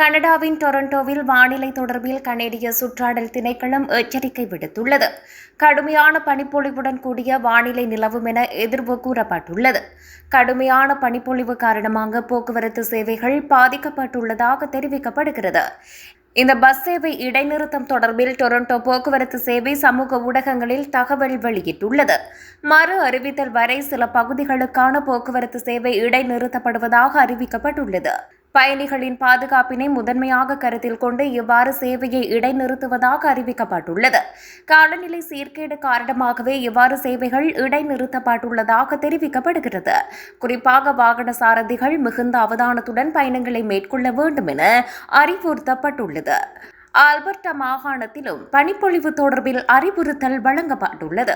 கனடாவின் டொரண்டோவில் வானிலை தொடர்பில் கனேடிய சுற்றாடல் திணைக்களம் எச்சரிக்கை விடுத்துள்ளது. கடுமையான பனிப்பொழிவுடன் கூடிய வானிலை நிலவும் என எதிர்வு கூறப்பட்டுள்ளது. கடுமையான பனிப்பொழிவு காரணமாக போக்குவரத்து சேவைகள் பாதிக்கப்பட்டுள்ளதாக தெரிவிக்கப்படுகிறது. இந்த பஸ் சேவை இடைநிறுத்தம் தொடர்பில் டொரண்டோ போக்குவரத்து சேவை சமூக ஊடகங்களில் தகவல் வெளியிட்டுள்ளது. மறு அறிவித்தல் வரை சில பகுதிகளுக்கான போக்குவரத்து சேவை இடைநிறுத்தப்படுவதாக அறிவிக்கப்பட்டுள்ளது. பயணிகளின் பாதுகாப்பினை முதன்மையாக கருத்தில் கொண்டு இவ்வாறு சேவையை இடைநிறுத்துவதாக அறிவிக்கப்பட்டுள்ளது. காலநிலை சீர்கேடு காரணமாகவே இவ்வாறு சேவைகள் இடைநிறுத்தப்பட்டுள்ளதாக தெரிவிக்கப்படுகிறது. குறிப்பாக வாகன சாரதிகள் மிகுந்த அவதானத்துடன் பயணங்களை மேற்கொள்ள வேண்டும் என அறிவுறுத்தப்பட்டுள்ளது. ஆல்பர்டா மாகாணத்திலும் பனிப்பொழிவு தொடர்பில் அறிவுறுத்தல் வழங்கப்பட்டுள்ளது.